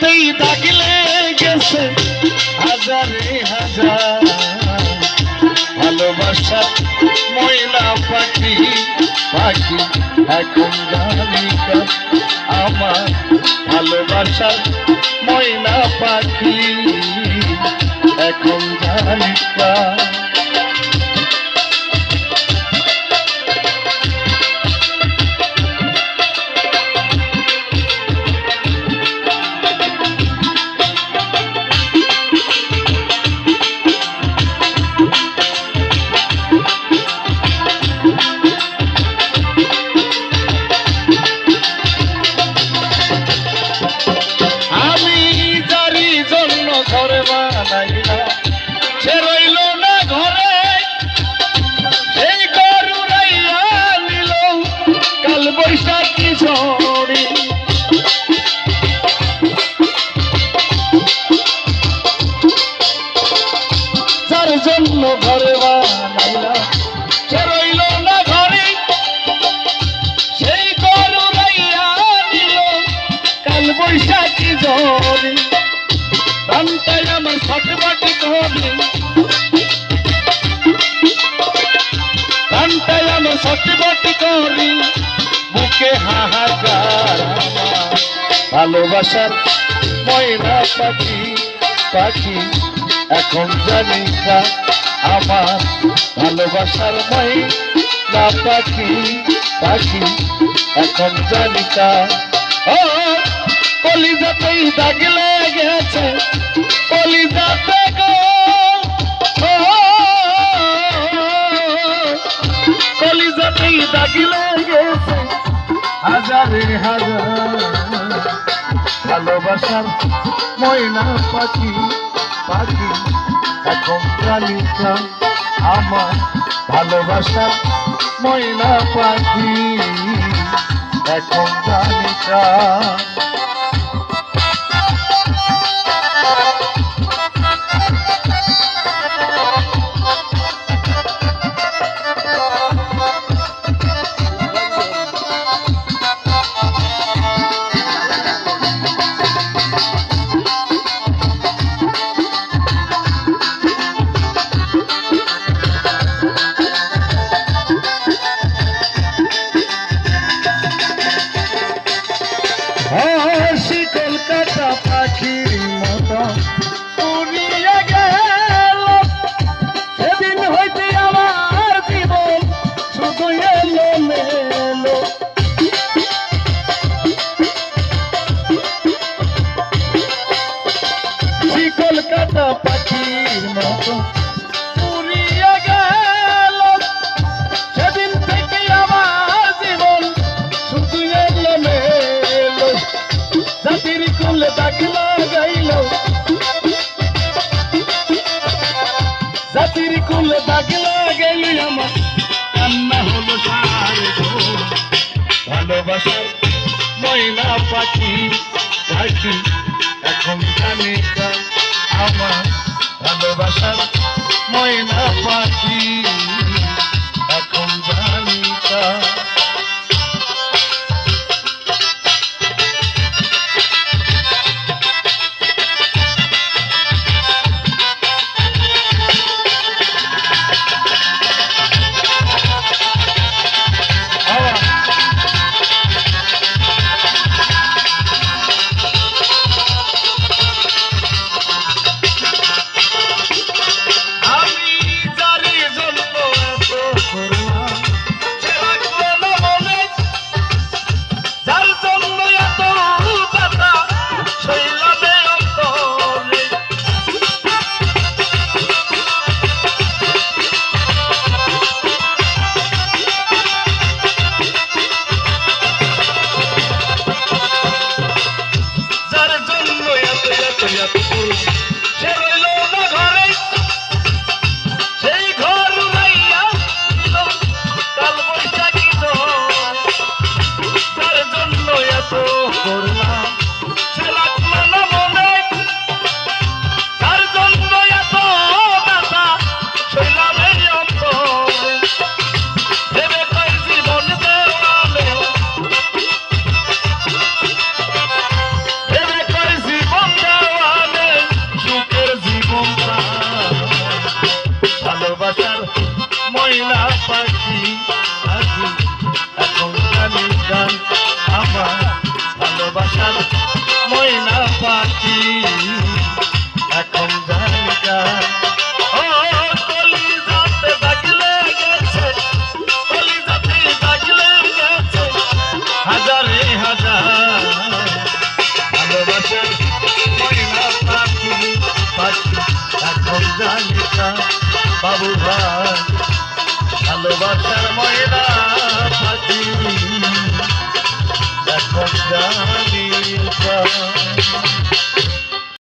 যাতেই দাগলে গেছে হাজারে হাজার। ভালোবাসা ময়না পাখি পাখি এখন জানিকা আমার। ভালোবাসার ময়না পাখি এখন জানিকা ভালোবাসার ময়না পাখি পাখি এখন জানি আমার। ভালোবাসার ময়না পাখি পাখি এখন জানি ও কলিজাতেই দাগ লেগেছে, কলিজাতে গো। কলিজাতেই দাগ লেগেছে, হাজারে হাজার ভালোবাসার ময়না পাখি পাখি, এখন জানিকা আমার ভালোবাসার ময়না পাখি, এখন জানিকা হাসি কলকাতা পাখির মতো। উড়িয়ে গেল। সেদিন থেকে আমার জীবন শুধু এলো মেলো। জাতির কুলে দাগ লাগাইল। জাতির কুলে দাগ লাগাইল আমার। কান্না হলো সারে ভালোবাসার ময়না পাখি। পাখি এখন জানি আমার ভালোবাসার ময়না পাখি। yeah ভালোবাসার ময়না পাখি। এখন জানি গান ও কলিজাতে দাগলে গেছে, কলিজাতে দাগলে গেছে, হাজারে হাজার। ভালোবাসার ময়না পাখি পাখি, এখন জানি বাবু ভাই ভালোবাসার ময়না পাখি। এখন জানি